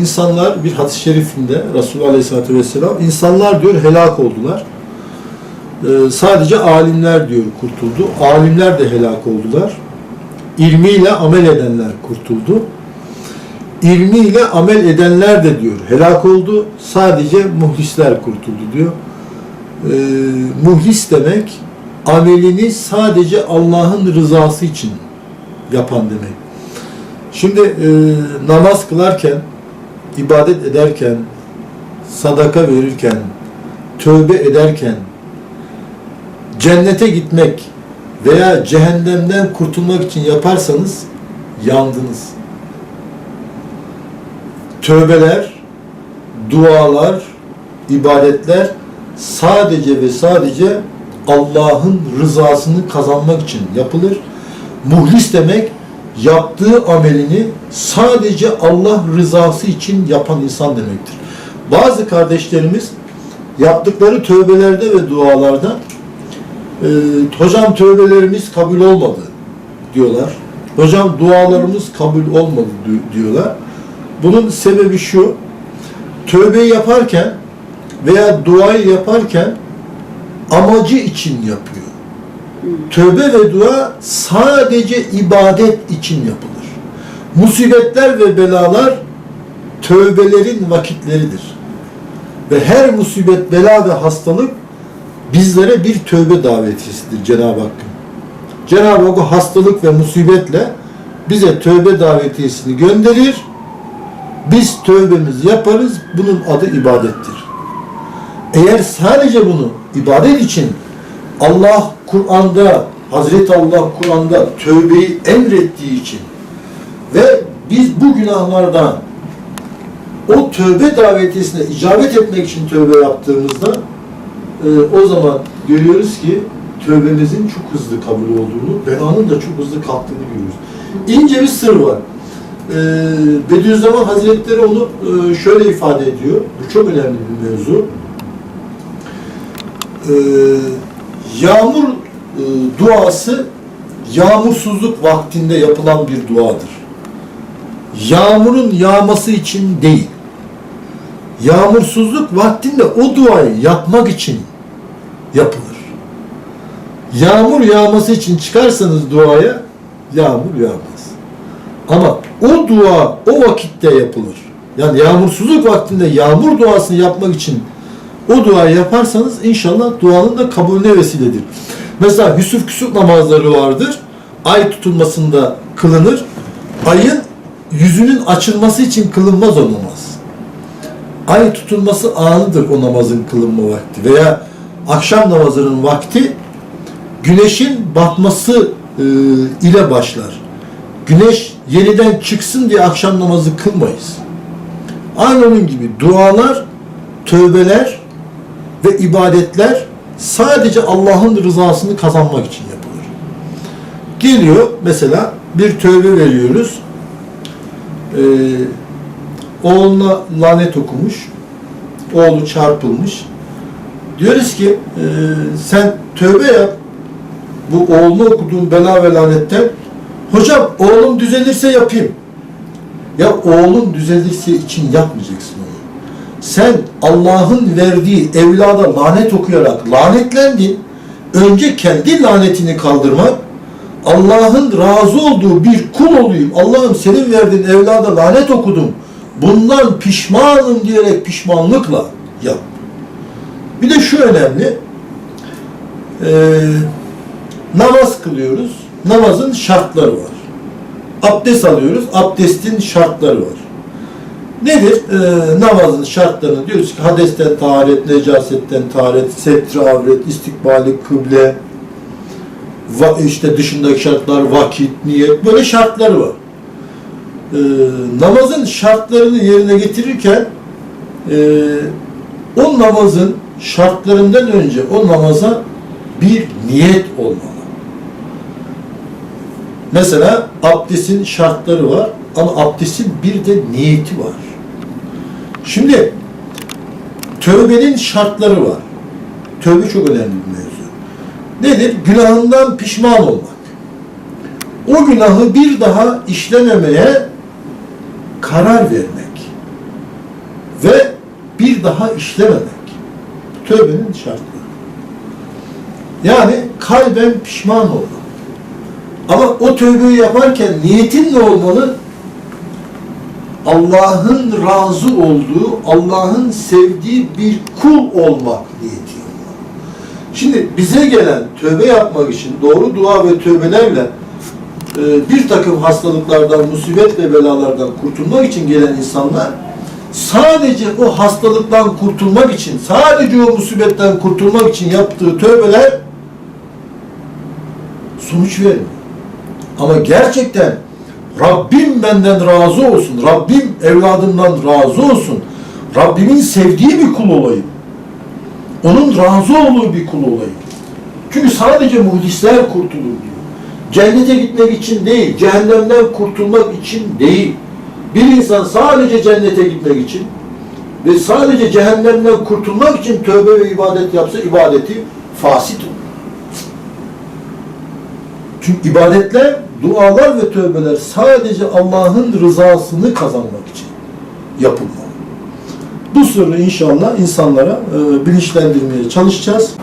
İnsanlar bir hadis-i şerifinde Resulullah Aleyhisselatü Vesselam insanlar diyor helak oldular. Ee, sadece alimler diyor kurtuldu. Alimler de helak oldular. İlmiyle amel edenler kurtuldu. İlmiyle amel edenler de diyor helak oldu. Sadece muhlisler kurtuldu diyor. Ee, muhlis demek amelini sadece Allah'ın rızası için yapan demek. Şimdi e, namaz kılarken, ibadet ederken, sadaka verirken, tövbe ederken, cennete gitmek veya cehennemden kurtulmak için yaparsanız yandınız. Tövbeler, dualar, ibadetler sadece ve sadece Allah'ın rızasını kazanmak için yapılır. Muhlis demek yaptığı amelini sadece Allah rızası için yapan insan demektir. Bazı kardeşlerimiz yaptıkları tövbelerde ve dualarda e, hocam tövbelerimiz kabul olmadı diyorlar. Hocam dualarımız kabul olmadı di- diyorlar. Bunun sebebi şu. Tövbeyi yaparken veya duayı yaparken amacı için yapıyor. Tövbe ve dua sadece ibadet için yapılır. Musibetler ve belalar tövbelerin vakitleridir. Ve her musibet, bela ve hastalık bizlere bir tövbe davetiyesidir Cenab-ı Hakk'ın. Cenab-ı Hak o hastalık ve musibetle bize tövbe davetiyesini gönderir. Biz tövbemizi yaparız. Bunun adı ibadettir. Eğer sadece bunu ibadet için Allah Kur'an'da, Hazreti Allah Kur'an'da tövbeyi emrettiği için ve biz bu günahlardan o tövbe davetiyesine icabet etmek için tövbe yaptığımızda e, o zaman görüyoruz ki tövbemizin çok hızlı kabul olduğunu, belanın da çok hızlı kalktığını görüyoruz. İnce bir sır var. E, Bediüzzaman Hazretleri onu e, şöyle ifade ediyor. Bu çok önemli bir mevzu. E, yağmur e, duası yağmursuzluk vaktinde yapılan bir duadır. Yağmurun yağması için değil. Yağmursuzluk vaktinde o duayı yapmak için yapılır. Yağmur yağması için çıkarsanız duaya yağmur yağmaz. Ama o dua o vakitte yapılır. Yani yağmursuzluk vaktinde yağmur duasını yapmak için o duayı yaparsanız inşallah duanın da kabulüne vesiledir. Mesela hüsuf küsuf namazları vardır. Ay tutulmasında kılınır. Ayın yüzünün açılması için kılınmaz o namaz. Ay tutulması anıdır o namazın kılınma vakti. Veya akşam namazının vakti güneşin batması e, ile başlar. Güneş yeniden çıksın diye akşam namazı kılmayız. Aynı onun gibi dualar, tövbeler ve ibadetler sadece Allah'ın rızasını kazanmak için yapılır. Geliyor mesela bir tövbe veriyoruz. Ee, oğluna lanet okumuş. Oğlu çarpılmış. Diyoruz ki e, sen tövbe yap. Bu oğluna okuduğun bela ve lanetten hocam oğlum düzelirse yapayım. Ya oğlun düzelirse için yapmayacaksın onu. Sen Allah'ın verdiği evlada lanet okuyarak lanetlendin. Önce kendi lanetini kaldırmak, Allah'ın razı olduğu bir kul olayım. Allah'ım senin verdiğin evlada lanet okudum. Bundan pişmanım diyerek pişmanlıkla yap. Bir de şu önemli. Ee, namaz kılıyoruz. Namazın şartları var. Abdest alıyoruz. Abdestin şartları var. Nedir? Ee, namazın şartlarını diyoruz ki hadesten taharet, necasetten taharet, setri avret, istikbali kıble, va, işte dışındaki şartlar, vakit, niyet, böyle şartları var. Ee, namazın şartlarını yerine getirirken e, o namazın şartlarından önce o namaza bir niyet olmalı. Mesela abdestin şartları var ama abdestin bir de niyeti var. Şimdi tövbenin şartları var. Tövbe çok önemli bir mevzu. Nedir? Günahından pişman olmak. O günahı bir daha işlememeye karar vermek. bir daha işlememek. Tövbenin şartları. Yani kalben pişman olmak. Ama o tövbeyi yaparken niyetin ne olmalı? Allah'ın razı olduğu, Allah'ın sevdiği bir kul olmak niyeti. Şimdi bize gelen tövbe yapmak için doğru dua ve tövbelerle e, bir takım hastalıklardan, musibet ve belalardan kurtulmak için gelen insanlar sadece o hastalıktan kurtulmak için, sadece o musibetten kurtulmak için yaptığı tövbeler sonuç vermiyor. Ama gerçekten Rabbim benden razı olsun, Rabbim evladımdan razı olsun, Rabbimin sevdiği bir kul olayım. Onun razı olduğu bir kul olayım. Çünkü sadece muhlisler kurtulur diyor. Cennete gitmek için değil, cehennemden kurtulmak için değil. Bir insan sadece cennete gitmek için ve sadece cehennemden kurtulmak için tövbe ve ibadet yapsa ibadeti fasit olur. Çünkü ibadetler, dualar ve tövbeler sadece Allah'ın rızasını kazanmak için yapılmalı. Bu sırrı inşallah insanlara e, bilinçlendirmeye çalışacağız.